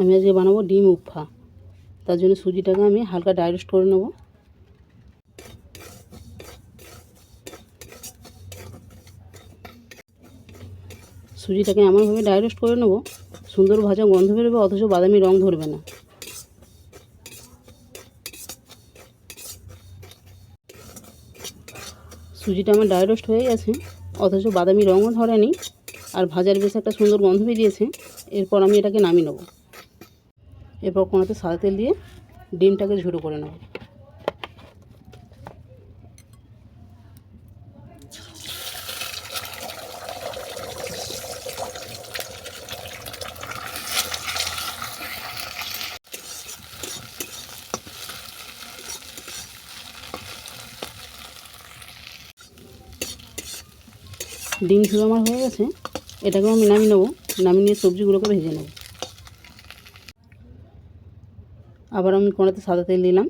আমি আজকে বানাবো ডিম উফা তার জন্য সুজিটাকে আমি হালকা ডাইরেস্ট করে নেব। সুজিটাকে এমনভাবে ডাইরেস্ট করে নেব, সুন্দর ভাজা গন্ধ বেরোবে, অথচ বাদামি রং ধরবে না। সুজিটা আমার ডাইরেস্ট হয়ে গেছে, অথচ বাদামি রঙও ধরেনি, আর ভাজার বেশ একটা সুন্দর গন্ধ বেরিয়েছে, এরপর আমি এটাকে নামিয়ে নেব। এরপর কোনোতে সাদা তেল দিয়ে ডিমটাকে ঝুড়ো করে নেব। ডিম ঝুড়ো আমার হয়ে গেছে, এটাকেও আমি নামিয়ে নেব, নামিয়ে নিয়ে সবজিগুলোকে ভেজে নেব। আবার আমি কোনাতে সাদা তেল দিলাম।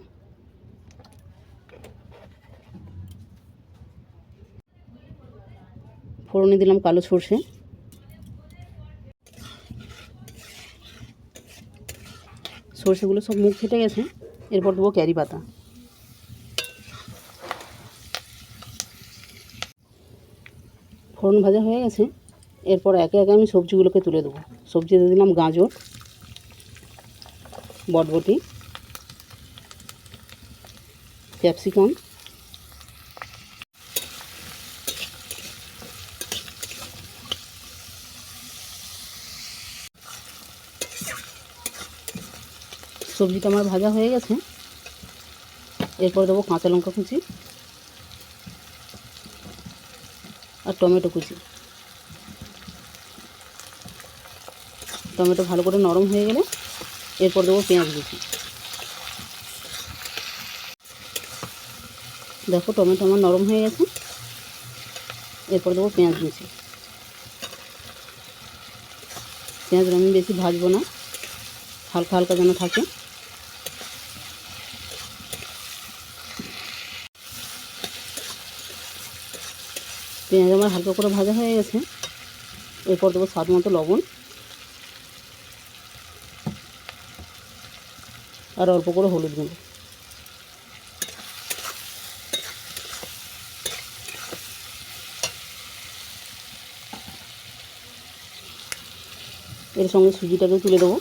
ফোড়নে দিলাম কালো সর্ষে। সর্ষেগুলো সব মুখ ফেটে গেছে, এরপর দেবো ক্যারি পাতা। ফোড়ন ভাজা হয়ে গেছে, এরপর একে একে আমি সবজিগুলোকে তুলে দেবো। সবজিতে দিলাম গাজর। বটবটি ক্যাপসিকাম। সবজিটা আমার ভাজা হয়ে গেছে। এরপর দেবো কাঁচা লঙ্কা কুচি আর টমেটো কুচি। টমেটো ভালো করে নরম হয়ে গেলে এরপর দেবো পেঁয়াজ কুচি। দেখো টমেটো আমার নরম হয়ে গেছে। এরপর দেবো পেঁয়াজ কুচি। পেঁয়াজ আমি বেশি ভাজবো না। হালকা হালকা যেন থাকে। পেঁয়াজ আমার হালকা করে ভাজা হয়ে গেছে। এরপর দেবো স্বাদ মতো লবণ। আর অল্প করে হলুদ গুঁড়ো। এর সঙ্গে সুজিটাকে তুলে দেবো।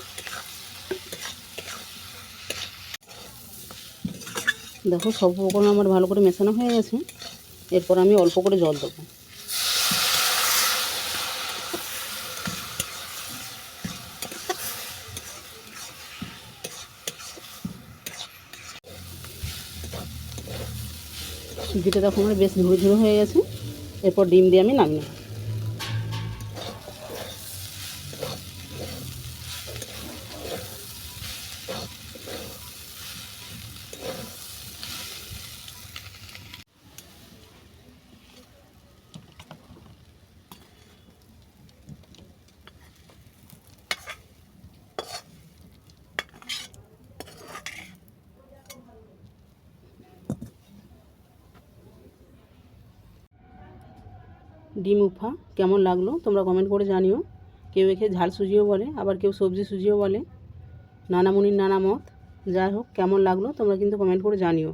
দেখো সব উপকরণ আমার ভালো করে মেশানো হয়ে গেছে। এরপর আমি অল্প করে জল দেবো। সুজিটা তখন বেশ ঝুড়ো ঝুড়ো হয়ে গেছে। এরপর ডিম দিয়ে আমি নামিয়ে ডিম উফা, কেমন লাগল? তোমরা কমেন্ট করে জানিও। কেউ একে ঝাল সুজিও বলে, আবার কেউ সবজি সুজিও বলে। নানামুনির নানা মত। যাই হোক, কেমন লাগল তোমরা কিন্তু কমেন্ট করে জানিও।